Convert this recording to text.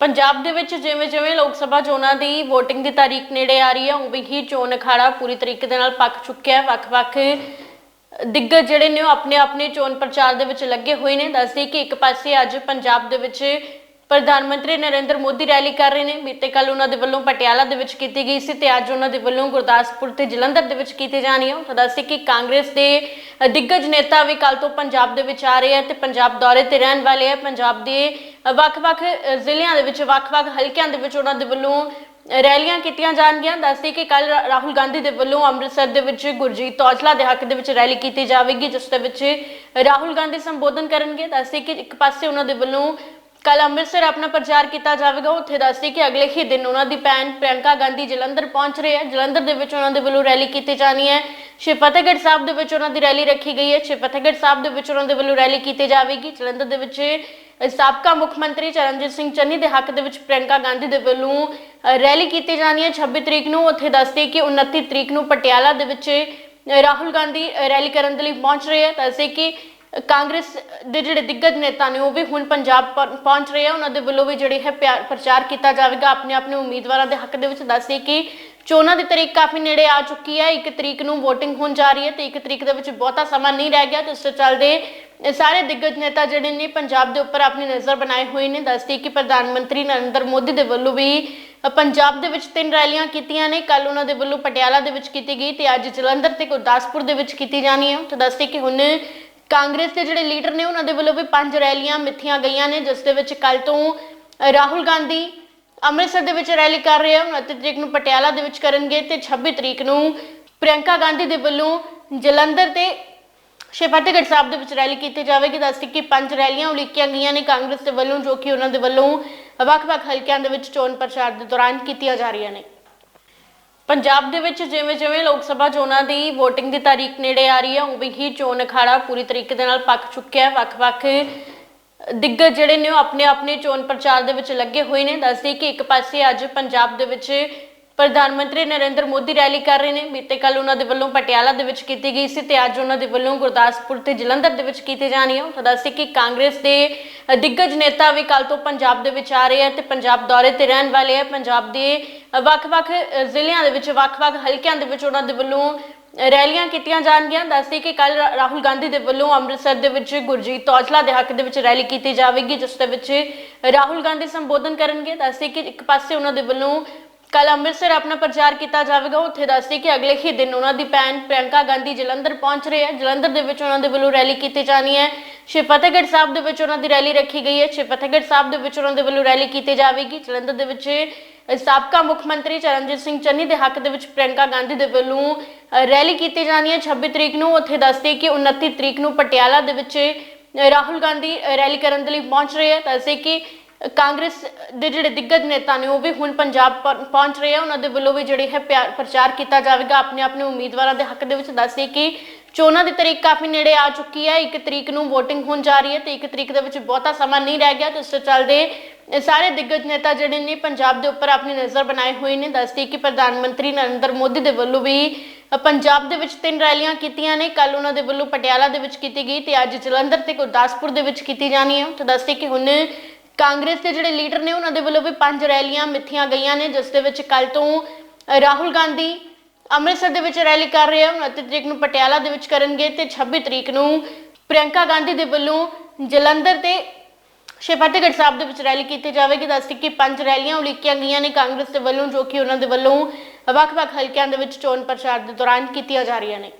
ਪੰਜਾਬ ਦੇ ਵਿੱਚ ਜਿਵੇਂ ਜਿਵੇਂ ਲੋਕ ਸਭਾ ਚੋਣਾਂ ਦੀ VOTING ਦੀ ਤਾਰੀਖ ਨੇੜੇ ਆ ਰਹੀ ਹੈ ਉਵੇਂ ਹੀ ਚੋਣ ਅਖਾੜਾ ਪੂਰੀ ਤਰੀਕੇ ਦੇ ਨਾਲ ਪੱਕ ਚੁੱਕਿਆ ਹੈ। ਵੱਖ-ਵੱਖ ਦਿੱਗਜ ਜਿਹੜੇ ਨੇ ਉਹ ਆਪਣੇ ਆਪਣੇ ਚੋਣ ਪ੍ਰਚਾਰ ਦੇ ਵਿੱਚ ਲੱਗੇ ਹੋਏ ਨੇ। ਦੱਸਦੇ ਕਿ ਇੱਕ ਪਾਸੇ ਅੱਜ ਪੰਜਾਬ ਦੇ ਵਿੱਚ ਪ੍ਰਧਾਨ ਮੰਤਰੀ ਨਰਿੰਦਰ ਮੋਦੀ ਰੈਲੀ ਕਰ ਰਹੇ ਨੇ। ਬੀਤੇ ਕੱਲ ਉਹਨਾਂ ਦੇ ਵੱਲੋਂ ਪਟਿਆਲਾ ਦੇ ਵਿੱਚ ਕੀਤੀ ਗਈ ਸੀ ਤੇ ਅੱਜ ਉਹਨਾਂ ਦੇ ਵੱਲੋਂ ਗੁਰਦਾਸਪੁਰ ਤੇ ਜਲੰਧਰ ਦੇ ਵਿੱਚ ਕੀਤੀ ਜਾਣੀ ਹੈ। ਤਾਂ ਦੱਸਦੇ ਕਿ ਕਾਂਗਰਸ ਦੇ ਦਿੱਗਜ ਨੇਤਾ ਵੀ ਕੱਲ ਤੋਂ ਪੰਜਾਬ ਦੇ ਵਿੱਚ ਆ ਰਹੇ ਹੈ ਤੇ ਪੰਜਾਬ ਦੌਰੇ ਤੇ ਰਹਿਣ ਵਾਲੇ ਹੈ। ਪੰਜਾਬ ਦੇ ਵੱਖ-ਵੱਖ ਜ਼ਿਲ੍ਹਿਆਂ ਦੇ ਵਿੱਚ, ਵੱਖ-ਵੱਖ ਹਲਕਿਆਂ ਦੇ ਵਿੱਚ ਉਹਨਾਂ ਦੇ ਵੱਲੋਂ ਰੈਲੀਆਂ ਕੀਤੀਆਂ ਜਾਣਗੀਆਂ। ਦੱਸਦੇ ਕਿ ਕੱਲ ਰਾਹੁਲ ਗਾਂਧੀ ਦੇ ਵੱਲੋਂ ਅੰਮ੍ਰਿਤਸਰ ਦੇ ਵਿੱਚ ਗੁਰਜੀਤ ਔਜਲਾ ਦੇ ਹੱਕ ਦੇ ਵਿੱਚ ਰੈਲੀ ਕੀਤੀ ਜਾਵੇਗੀ, ਜਿਸ ਦੇ ਵਿੱਚ ਰਾਹੁਲ ਗਾਂਧੀ ਸੰਬੋਧਨ ਕਰਨਗੇ। ਦੱਸਦੇ ਕਿ ਇੱਕ ਪਾਸੇ ਉਹਨਾਂ ਦੇ ਵੱਲੋਂ ਕੱਲ ਅੰਮ੍ਰਿਤਸਰ ਆਪਣਾ ਪ੍ਰਚਾਰ ਕੀਤਾ ਜਾਵੇਗਾ। ਉੱਥੇ ਦੱਸਦੇ ਕਿ ਅਗਲੇ ਹੀ ਦਿਨ ਉਹਨਾਂ ਦੀ ਭੈਣ ਪ੍ਰਿਯੰਕਾ ਗਾਂਧੀ ਜਲੰਧਰ ਪਹੁੰਚ ਰਹੇ ਹੈ। ਜਲੰਧਰ ਦੇ ਵਿੱਚ ਉਹਨਾਂ ਦੇ ਵੱਲੋਂ ਰੈਲੀ ਕੀਤੀ ਜਾਣੀ ਹੈ। ਸ਼੍ਰੀ ਫਤਿਹਗੜ੍ਹ ਸਾਹਿਬ ਦੇ ਵਿੱਚ ਉਹਨਾਂ ਦੀ ਰੈਲੀ ਰੱਖੀ ਗਈ ਹੈ। ਸ਼੍ਰੀ ਫਤਿਹਗੜ੍ਹ ਸਾਹਿਬ ਦੇ ਵਿੱਚ ਉਹਨਾਂ ਦੇ ਵੱਲੋਂ ਰੈਲੀ ਕੀਤੀ ਜਾਵੇਗੀ। ਜਲੰਧਰ ਦੇ ਵਿੱਚ ਸਾਬਕਾ ਮੁੱਖ ਮੰਤਰੀ ਚਰਨਜੀਤ ਸਿੰਘ ਚੰਨੀ ਦੇ ਹੱਕ ਦੇ ਵਿੱਚ ਪ੍ਰਿਯੰਕਾ ਗਾਂਧੀ ਦੇ ਵੱਲੋਂ ਰੈਲੀ ਕੀਤੀ ਜਾਣੀ ਹੈ 26 ਤਰੀਕ ਨੂੰ। ਉੱਥੇ ਦੱਸਦੇ ਕਿ 29 ਤਰੀਕ ਨੂੰ ਪਟਿਆਲਾ ਦੇ ਵਿੱਚ ਰਾਹੁਲ ਗਾਂਧੀ ਰੈਲੀ ਕਰਨ ਦੇ ਲਈ ਪਹੁੰਚ ਰਹੇ ਹੈ। ਦੱਸਦੇ ਕਿ ਕਾਂਗਰਸ ਦੇ ਜਿਹੜੇ ਦਿੱਗਜ ਨੇਤਾ ਨੇ, ਉਹ ਵੀ ਹੁਣ ਪੰਜਾਬ ਪਹੁੰਚ ਰਹੇ ਆ ਉਹਨਾਂ ਦੇ ਵੱਲੋਂ ਵੀ ਜਿਹੜੇ ਹੈ ਪਿਆ- ਪ੍ਰਚਾਰ ਕੀਤਾ ਜਾਵੇਗਾ। ਆਪਣੇ ਆਪਣੇ ਉਮੀਦਵਾਰਾਂ ਦੇ ਹੱਕ ਦੇ ਵਿੱਚ ਦੱਸਦੇ ਕਿ ਚੋਣਾਂ ਦੀ ਤਰੀਕ ਕਾਫੀ ਨੇੜੇ ਆ ਚੁੱਕੀ ਹੈ। 1 ਤਰੀਕ ਨੂੰ VOTING ਹੋਣ ਜਾ ਰਹੀ ਹੈ ਤੇ 1 ਤਰੀਕ ਦੇ ਵਿੱਚ ਬਹੁਤਾ ਸਮਾਂ ਨਹੀਂ ਰਹਿ ਗਿਆ। ਤੇ ਇਸ ਤੋਂ ਚੱਲਦੇ ਇਹ ਸਾਰੇ ਦਿੱਗਜ ਨੇਤਾ ਜਿਹੜੇ ਨੇ ਪੰਜਾਬ ਦੇ ਉੱਪਰ ਆਪਣੀ ਨਜ਼ਰ ਬਣਾਏ ਹੋਏ ਨੇ। ਦੱਸਦੇ ਕਿ ਪ੍ਰਧਾਨ ਮੰਤਰੀ ਨਰਿੰਦਰ ਮੋਦੀ ਦੇ ਵੱਲੋਂ ਵੀ ਪੰਜਾਬ ਦੇ ਵਿੱਚ ਤਿੰਨ ਰੈਲੀਆਂ ਕੀਤੀਆਂ ਨੇ। ਕੱਲ ਉਹਨਾਂ ਦੇ ਵੱਲੋਂ ਪਟਿਆਲਾ ਦੇ ਵਿੱਚ ਕੀਤੀ ਗਈ ਤੇ ਅੱਜ ਜਲੰਧਰ ਤੇ ਗੁਰਦਾਸਪੁਰ ਦੇ ਵਿੱਚ ਕੀਤੀ ਜਾਣੀ ਹੈ ਤੇ ਦੱਸਦੇ ਕਿ ਹੁਣ ਕਾਂਗਰਸ ਦੇ ਜਿਹੜੇ ਲੀਡਰ ਨੇ, ਉਹਨਾਂ ਦੇ ਵੱਲੋਂ ਵੀ ਪੰਜ ਰੈਲੀਆਂ ਮਿੱਥੀਆਂ ਗਈਆਂ ਨੇ, ਜਿਸ ਦੇ ਵਿੱਚ ਕੱਲ ਤੋਂ ਰਾਹੁਲ ਗਾਂਧੀ ਅੰਮ੍ਰਿਤਸਰ ਦੇ ਵਿੱਚ ਰੈਲੀ ਕਰ ਰਹੇ ਹਨ 29 ਤਰੀਕ ਨੂੰ ਪਟਿਆਲਾ ਦੇ ਵਿੱਚ ਕਰਨਗੇ ਤੇ 26 ਤਰੀਕ ਨੂੰ ਪ੍ਰਿਯੰਕਾ ਗਾਂਧੀ ਦੇ ਵੱਲੋਂ ਜਲੰਧਰ ਤੇ ਸ਼੍ਰੀ ਫਤਿਹਗੜ੍ਹ ਸਾਹਿਬ ਦੇ ਵਿੱਚ ਰੈਲੀ ਕੀਤੀ ਜਾਵੇਗੀ। ਦੱਸਦੇ ਕਿ ਪੰਜ ਰੈਲੀਆਂ ਉਲੀਕੀਆਂ ਗਈਆਂ ਨੇ ਕਾਂਗਰਸ ਦੇ ਵੱਲੋਂ, ਜੋ ਕਿ ਉਹਨਾਂ ਦੇ ਵੱਲੋਂ ਵੱਖ-ਵੱਖ ਹਲਕਿਆਂ ਦੇ ਵਿੱਚ ਚੋਣ ਪ੍ਰਚਾਰ ਦੇ ਦੌਰਾਨ ਕੀਤੀਆਂ ਜਾ ਰਹੀਆਂ ਨੇ। ਪੰਜਾਬ ਦੇ ਵਿੱਚ ਜਿਵੇਂ ਜਿਵੇਂ ਲੋਕ ਸਭਾ ਚੋਣਾਂ ਦੀ VOTING ਦੀ ਤਾਰੀਖ ਨੇੜੇ ਆ ਰਹੀ ਹੈ, ਉਵੇਂ ਹੀ ਚੋਣ ਅਖਾੜਾ ਪੂਰੀ ਤਰੀਕੇ ਦੇ ਨਾਲ ਪੱਕ ਚੁੱਕਿਆ ਹੈ। ਵੱਖ-ਵੱਖ ਦਿੱਗਜ ਜਿਹੜੇ ਨੇ ਉਹ ਆਪਣੇ ਆਪਣੇ ਚੋਣ ਪ੍ਰਚਾਰ ਦੇ ਵਿੱਚ ਲੱਗੇ ਹੋਏ ਨੇ। ਦੱਸਦੇ ਕਿ ਇੱਕ ਪਾਸੇ ਅੱਜ ਪੰਜਾਬ ਦੇ ਵਿੱਚ ਪ੍ਰਧਾਨ ਮੰਤਰੀ ਨਰਿੰਦਰ ਮੋਦੀ ਰੈਲੀ ਕਰ ਰਹੇ ਨੇ। ਬੀਤੇ ਕੱਲ ਉਹਨਾਂ ਦੇ ਵੱਲੋਂ ਪਟਿਆਲਾ ਦੇ ਵਿੱਚ ਕੀਤੀ ਗਈ ਸੀ ਤੇ ਅੱਜ ਉਹਨਾਂ ਦੇ ਵੱਲੋਂ ਗੁਰਦਾਸਪੁਰ ਤੇ ਜਲੰਧਰ ਦੇ ਵਿੱਚ ਕੀਤੀ ਜਾਣੀ ਹੈ। ਤਾਂ ਦੱਸਦੇ ਕਿ ਕਾਂਗਰਸ ਦੇ ਦਿੱਗਜ ਨੇਤਾ ਵੀ ਕੱਲ ਤੋਂ ਪੰਜਾਬ ਦੇ ਵਿੱਚ ਆ ਰਹੇ ਆ ਤੇ ਪੰਜਾਬ ਦੌਰੇ ਤੇ ਰਹਿਣ ਵਾਲੇ ਆ ਪੰਜਾਬ ਦੇ ਵੱਖ-ਵੱਖ ਜ਼ਿਲ੍ਹਿਆਂ ਦੇ ਵਿੱਚ, ਵੱਖ-ਵੱਖ ਹਲਕਿਆਂ ਦੇ ਵਿੱਚ ਉਹਨਾਂ ਦੇ ਵੱਲੋਂ ਰੈਲੀਆਂ ਕੀਤੀਆਂ ਜਾਣਗੀਆਂ। ਦੱਸਦੇ ਕਿ ਕੱਲ ਰਾਹੁਲ ਗਾਂਧੀ ਦੇ ਵੱਲੋਂ ਅੰਮ੍ਰਿਤਸਰ ਦੇ ਵਿੱਚ ਗੁਰਜੀਤ ਔਜਲਾ ਦੇ ਹੱਕ ਦੇ ਵਿੱਚ ਰੈਲੀ ਕੀਤੀ ਜਾਵੇਗੀ, ਜਿਸ ਦੇ ਵਿੱਚ ਰਾਹੁਲ ਗਾਂਧੀ ਸੰਬੋਧਨ ਕਰਨਗੇ। ਦੱਸਦੇ ਕਿ ਇੱਕ ਪਾਸੇ ਉਹਨਾਂ ਦੇ ਵੱਲੋਂ ਕੱਲ ਅੰਮ੍ਰਿਤਸਰ ਆਪਣਾ ਪ੍ਰਚਾਰ ਕੀਤਾ ਜਾਵੇਗਾ। ਉੱਥੇ ਦੱਸਦੇ ਕਿ ਅਗਲੇ ਹੀ ਦਿਨ ਉਹਨਾਂ ਦੀ ਭੈਣ ਪ੍ਰਿਯੰਕਾ ਗਾਂਧੀ ਜਲੰਧਰ ਪਹੁੰਚ ਰਹੇ ਹੈ। ਜਲੰਧਰ ਦੇ ਵਿੱਚ ਉਹਨਾਂ ਦੇ ਵੱਲੋਂ ਰੈਲੀ ਕੀਤੀ ਜਾਣੀ ਹੈ। ਸ਼੍ਰੀ ਫਤਿਹਗੜ੍ਹ ਸਾਹਿਬ ਦੇ ਵਿੱਚ ਉਹਨਾਂ ਦੀ ਰੈਲੀ ਰੱਖੀ ਗਈ ਹੈ। ਸ਼੍ਰੀ ਫਤਿਹਗੜ੍ਹ ਸਾਹਿਬ ਦੇ ਵਿੱਚ ਉਹਨਾਂ ਦੇ ਵੱਲੋਂ ਰੈਲੀ ਕੀਤੀ ਜਾਵੇਗੀ। ਜਲੰਧਰ ਦੇ ਵਿੱਚ ਸਾਬਕਾ ਮੁੱਖ ਮੰਤਰੀ ਚਰਨਜੀਤ ਸਿੰਘ ਚੰਨੀ ਦੇ ਹੱਕ ਦੇ ਵਿੱਚ ਪ੍ਰਿਯੰਕਾ ਗਾਂਧੀ ਦੇ ਵੱਲੋਂ ਰੈਲੀ ਕੀਤੀ ਜਾਣੀ ਹੈ। 26 ਤਰੀਕ ਨੂੰ ਉੱਥੇ ਦੱਸਦੇ ਕਿ 29 ਤਰੀਕ ਨੂੰ ਪਟਿਆਲਾ ਦੇ ਵਿੱਚ ਰਾਹੁਲ ਗਾਂਧੀ ਰੈਲੀ ਕਰਨ ਦੇ ਲਈ ਪਹੁੰਚ ਰਹੇ ਹੈ। ਦੱਸਦੇ ਕਿ ਕਾਂਗਰਸ ਦੇ ਜਿਹੜੇ ਦਿੱਗਜ ਨੇਤਾ ਨੇ ਉਹ ਵੀ ਹੁਣ ਪੰਜਾਬ ਪ- ਪਹੁੰਚ ਰਹੇ ਆ। ਉਹਨਾਂ ਦੇ ਵੱਲੋਂ ਵੀ ਜਿਹੜੇ ਹੈ ਪਿਆ- ਪ੍ਰਚਾਰ ਕੀਤਾ ਜਾਵੇਗਾ। ਆਪਣੇ ਆਪਣੇ ਉਮੀਦਵਾਰਾਂ ਦੇ ਹੱਕ ਦੇ ਵਿੱਚ ਦੱਸਦੇ ਕਿ ਚੋਣਾਂ ਦੀ ਤਰੀਕ ਕਾਫੀ ਨੇੜੇ ਆ ਚੁੱਕੀ ਹੈ। ਇੱਕ ਤਰੀਕ ਨੂੰ VOTING ਹੋਣ ਜਾ ਰਹੀ ਹੈ ਤੇ ਇੱਕ ਤਰੀਕ ਦੇ ਵਿੱਚ ਬਹੁਤਾ ਸਮਾਂ ਨਹੀਂ ਰਹਿ ਗਿਆ। ਤੇ ਇਸ ਤੋਂ ਚੱਲਦੇ ਇਹ ਸਾਰੇ ਦਿੱਗਜ ਨੇਤਾ ਜਿਹੜੇ ਨੇ ਪੰਜਾਬ ਦੇ ਉੱਪਰ ਆਪਣੀ ਨਜ਼ਰ ਬਣਾਏ ਹੋਏ ਨੇ। ਦੱਸਦੇ ਕਿ ਪ੍ਰਧਾਨ ਮੰਤਰੀ ਨਰਿੰਦਰ ਮੋਦੀ ਦੇ ਵੱਲੋਂ ਵੀ ਅ, ਪੰਜਾਬ ਦੇ ਵਿੱਚ ਤਿੰਨ ਰੈਲੀਆਂ ਕੀਤੀਆਂ ਨੇ। ਕੱਲ ਉਹਨਾਂ ਦੇ ਵੱਲੋਂ ਪਟਿਆਲਾ ਦੇ ਵਿੱਚ ਕੀਤੀ ਗਈ ਤੇ ਅੱਜ ਜਲੰਧਰ ਤੇ ਗੁਰਦਾਸਪੁਰ ਦੇ ਵਿੱਚ ਕੀਤੀ ਜਾਣੀ ਹੈ। ਤੇ ਦੱਸਦੇ ਕਿ ਹੁਣ ਕਾਂਗਰਸ ਦੇ ਜਿਹੜੇ ਲੀਡਰ ਨੇ, ਉਹਨਾਂ ਦੇ ਵੱਲੋਂ ਵੀ ਪੰਜ ਰੈਲੀਆਂ ਮਿੱਥੀਆਂ ਗਈਆਂ ਨੇ, ਜਿਸ ਦੇ ਵਿੱਚ ਕੱਲ ਤੋਂ ਰਾਹੁਲ ਗਾਂਧੀ ਅੰਮ੍ਰਿਤਸਰ ਦੇ ਵਿੱਚ ਰੈਲੀ ਕਰ ਰਹੇ ਹਨ 29 ਤਰੀਕ ਨੂੰ ਪਟਿਆਲਾ ਦੇ ਵਿੱਚ ਕਰਨਗੇ ਤੇ 26 ਤਰੀਕ ਨੂੰ ਪ੍ਰਿਯੰਕਾ ਗਾਂਧੀ ਦੇ ਵੱਲੋਂ ਜਲੰਧਰ ਤੇ ਸ਼੍ਰੀ ਫਤਿਹਗੜ੍ਹ ਸਾਹਿਬ ਦੇ ਵਿੱਚ ਰੈਲੀ ਕੀਤੀ ਜਾਵੇਗੀ। ਦੱਸਦੀ ਕਿ ਪੰਜ ਰੈਲੀਆਂ ਉਲੀਕੀਆਂ ਗਈਆਂ ਨੇ ਕਾਂਗਰਸ ਦੇ ਵੱਲੋਂ, ਜੋ ਕਿ ਉਹਨਾਂ ਦੇ ਵੱਲੋਂ ਵੱਖ-ਵੱਖ ਹਲਕਿਆਂ ਦੇ ਵਿੱਚ ਚੋਣ ਪ੍ਰਚਾਰ ਦੇ ਦੌਰਾਨ ਕੀਤੀਆਂ ਜਾ ਰਹੀਆਂ ਨੇ।